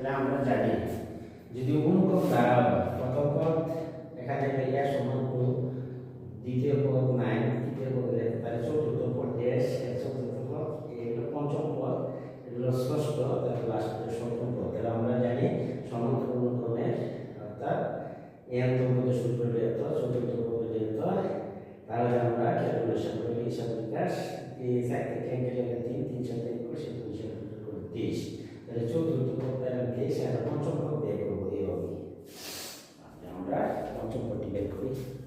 তাহলে আমরা জানি যদি অনুক্রম দ্বারা প্রথম পদ এখানে এর সমান টু দ্বিতীয় পদ নাইন তৃতীয় পদ তাহলে চতুর্থ পদ এর চতুর্থ পদ এগুলো পঞ্চম পদ এগুলো ষষ্ঠ, তাহলে লাস্টের সপ্তম পদ। তাহলে আমরা জানি সমান্তর অনুক্রমের অর্থাৎ এন পদ সূত্র যেত চতুর্থ পদ যেত তাহলে আমরা ক্যালকুলেশন করি হিসাব বিকাশ এই সাত থেকে একে গেলে তিন তিন সাথে একুশ একুশ একুশ করে তেইশ তাহলে চতুর্থ পদ তাহলে তেইশ আর পঞ্চম পদ বের করব এইভাবে আচ্ছা, আমরা পঞ্চম পদটি বের করি প্রিয় শিক্ষার্থী বন্ধুরা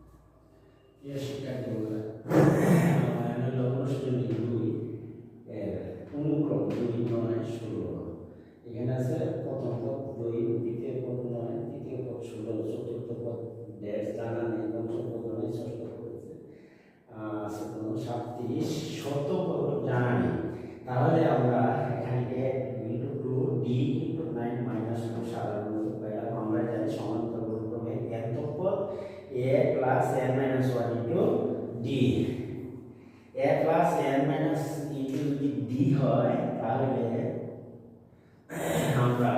আমার হলো অনুষ্ঠিত দুই এর অনুক্রম দুই নয় ষোলো এখানে আছে প্রথম পদ দ্বিতীয় পদ নয়, তৃতীয় পদ ষোলো দেড় জানা নেই পঞ্চম পদ নয়, ষষ্ঠ পদ সাতত্রিশ শত জানা নেই। Plus N minus one into D A plus N minus into যদি ডি হয়, তাহলে আমরা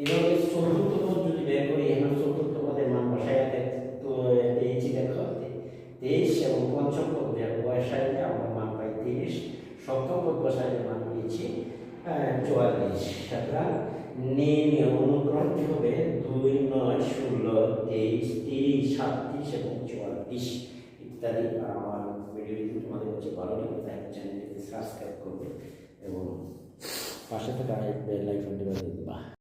এভাবে চতুর্থ পদ যদি বের করি, এখন চতুর্থ পদের মান বসাইতে তো পেয়েছি দেখো তেইশ এবং পঞ্চম পদ বের বসাইলে আমরা মান পাই তিরিশ। সপ্তম পদ বসাইলে মান পেয়েছি চুয়াল্লিশ। সুতরাং নির্ণয় অনুক্রম কি হবে? চুয়াল্লিশ ইত্যাদি আমার ভিডিও যদি তোমাদের কাছে ভালো লাগে তাহলে চ্যানেলটিকে সাবস্ক্রাইব করবে, এবং পাশে থাকা বেল আইকনটি বাজিয়ে দেবা।